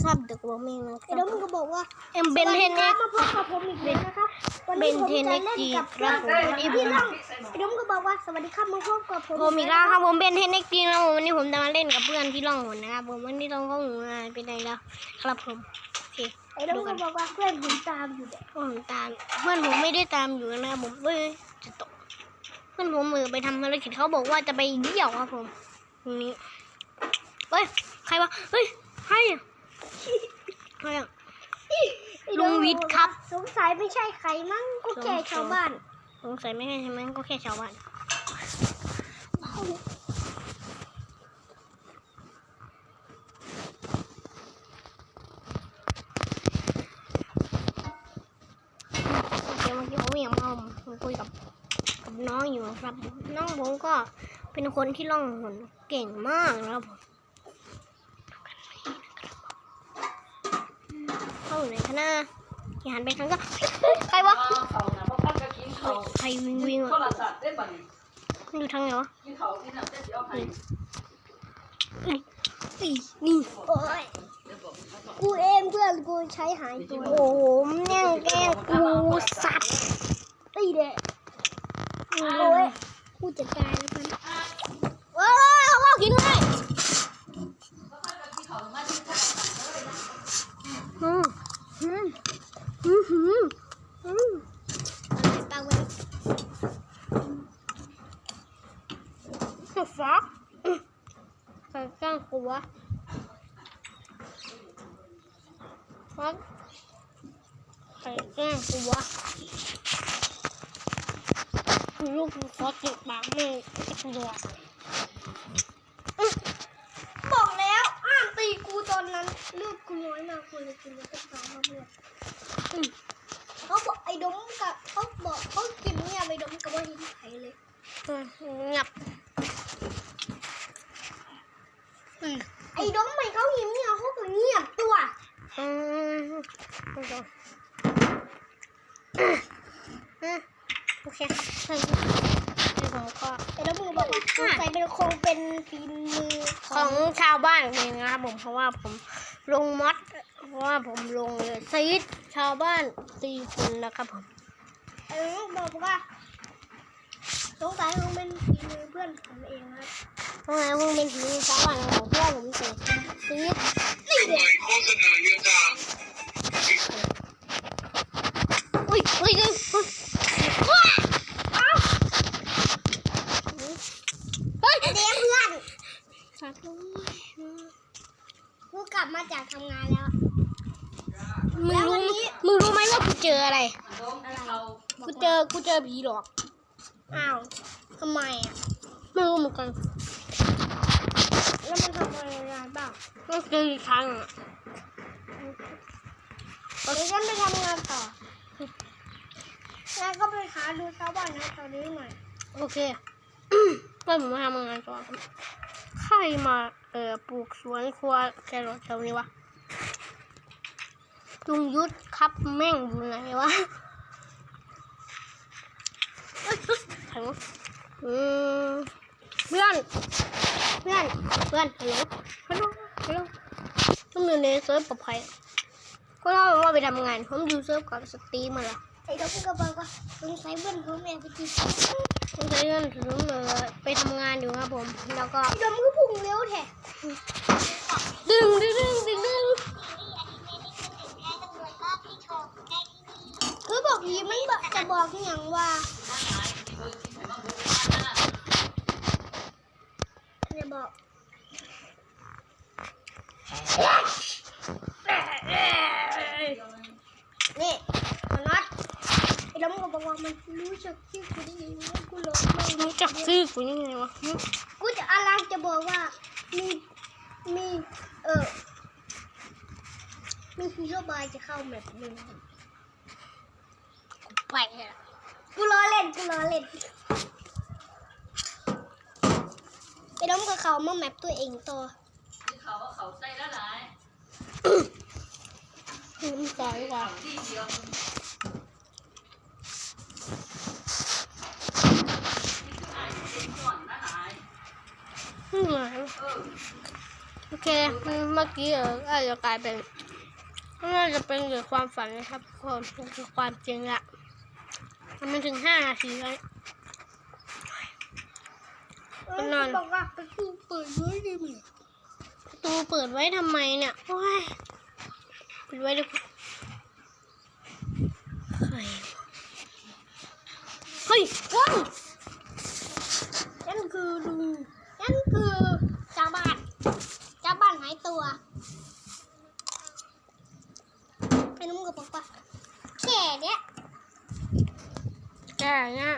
ครับเด็กผมเองนะคไอ้รัดมก็บอกว่าเอ็มเบนเทนเน็กมาพบกับผมอีกแล้วนะครับวันเบนี้นผมเทนจะเน็กเล่นจีกับครับผมวันนี้ผพี่มน้องไอ้ดมก็บอกว่าสวัสดีครับมาพบกับผมผมอีกแล้วครับผมเบนเทนเน็กจีนะผมวันนี้ผมจะมาเล่นกับเพื่อนที่ล่องหนนะครับผมวันนี้ต้องเข้าหูงานไปไหนแล้วครับผมโอเคไอ้ดมก็บอกว่าเพื่อนผมตามอยู่เนี่ยผมตาม เพื่อนผมไม่ได้ตามอยู่นะครับผมเว้ยจะตกเพื่อนผมมือไปทำภารกิจเขาบอกว่าจะไปเดี่ยวครับผมตรงนี้เฮ้ยใครวะเฮ้ยใครอะ ใครอะไอ้ดมลุงวิทย์ครับ สงสัยไม่ใช่ใครมั้งก็แค่ชาวบ้านสงสัยไม่ใช่ใช่ไหมก็แค่ชาวบ้านโอเคเมื่อกี้ผมยังมาผมคุยกับกับน้องอยู่นะครับ น้องผมก็เป็นคนที่ล่องหนเก่งมากนะครับผม อยู่ในคณะที่หันไปครั้งก็ใครวะใครวิ่งวิ่งอะรศัพท์ได้บัดนี้มันอยู่ทางไหนวะกินเขากินน้ำได้สิเอาให้เอ้ยเอ้ยนี่โอ้ยเดี๋ยวกูเองเพื่อนกูใช้หายตัวโอ้โหมันยังแกล้งกูสัตว์ตีเด็กโอ้ยกูจัดการแล้วกัน ว้าวว้าวกินเลยอืมอืมอืมอืมอืมอะไรปากเว้ยฟักใครแกล้งกู วะฟักใครแกล้งกูวะลูกกูขอจิกปากมึงจิกหัวบอกแล้วอ้ามตีกูตอนนั้นเลือดกูน้อยมากกูเลยกินแล้วก็ตามมาเลือดอืมเขาบอกไอ้ดมกับเขาบอกเขากินเนี่ยไอ้ดมกับว่าหินไผ่เลยอืมเงียบอืม ไอ้ดมไม่เขาหินเนี่ยเขาก็เงียบตัวอืมโอเคโอเคใช่ผมก็ไอ้ดมก็บอกว่าสงสัยเป็นคงเป็นฝีมือของงชาวบ้านเองนะครับผมเพราะว่าผมลงมอดเพราะว่าผมลงเลยซีดชาวบ้านตีคนนะครับผมไอ้ดมบอกว่าสงสัยคงเป็นฝีมือเพื่อนผมเองครับ เพราะงั้นมึงเป็นผีชาวบ้านของพ่อผมเสร็จซีดนี่เด็กโฆษณาเยอะจังอุ้ยอุ้ยอุ้ยอุ้ยว้าอ้าวเฮ้ยไอ้เด็กเพื่อนสัตว์ด้วยกูกลับมาจากทำงานแล้ว มึงรู้มึงรู้ไหมว่ากูเจออะไร กูเจอ กูเจอผีหลอก อ้าว ทำไมอะ ไม่รู้เหมือนกัน แล้วมันทำอะไรบ้างก็เจออีกครั้งอะเดี๋ยวฉันไปทำงานต่อแล้วก็ไปหาดูชาวบ้านนะตอนนี้หน่อย โอเคก็ผมมาทำงานก่อนใครมาเอ่อปลูกสวนครัวแครอทแถวนี้วะจุงยุทธครับแม่งอยู่ไหนวะเอ้ยเอ้ยใครวะอืม เพื่อน เพื่อน เพื่อน ฮัลโหล ฮัลโหล ฮัลโหลต้องอยู่ในเซิร์ฟปลอดภัยก็เล่าว่าไปทำงาน ผมอยู่เซิร์ฟกับสตรีมมาละไอ้ดอกก็บอกว่าสงสัยเพื่อนผมแอบไปกินผมใช้เงินถึงเลยไปทำงานอยู่ครับผม แล้วก็ไอ้ดอกมันก็พุ่งเร็วแท้ดึงดึงดึงดึงดึงคือบอกผีมันบอกจะบอกอหย่างว่าจะ บอกนี่มนัดไอ้ดอกก็บอกว่ามันรู้จักชื่อกูได้ยังไงกูหลงไม่รู้จักชื่อกูยังไงวะกูจะอะไรจะบอกว่ามีมีเออมีฮีโร่บายจะเข้าแบบหนึงไปอะกูล้อเล่นกูล้อเล่น ไอ้ดอมกับเขามาแมปตัวเองตัวกินเขาว่าเขาใส่ละหลายอืมต่อยกว่าที่เดียวนี่คืออายเป็นก่อนละหลายอืมเออเคเมื่อกี้เอออาจจะกลายเป็นน่าจะเป็นเรื่องความฝันนะครับทุกคนมันคือความจริงละมันถึงห้านาทีแล้ว เออนั่นบอกว่าประตูเปิดด้วยดิมประตูเปิดไว้ทำไมเนี่ยโอ้ยปิดไว้ดีกว่าใครวะเฮ้ยเฮ้ยนั่นคือลุงนั่นคือชาวบ้านชาวบ้านหายตัวไอ้นุ่มก็บอกว่าแค่เนี้ยแกเนี่ย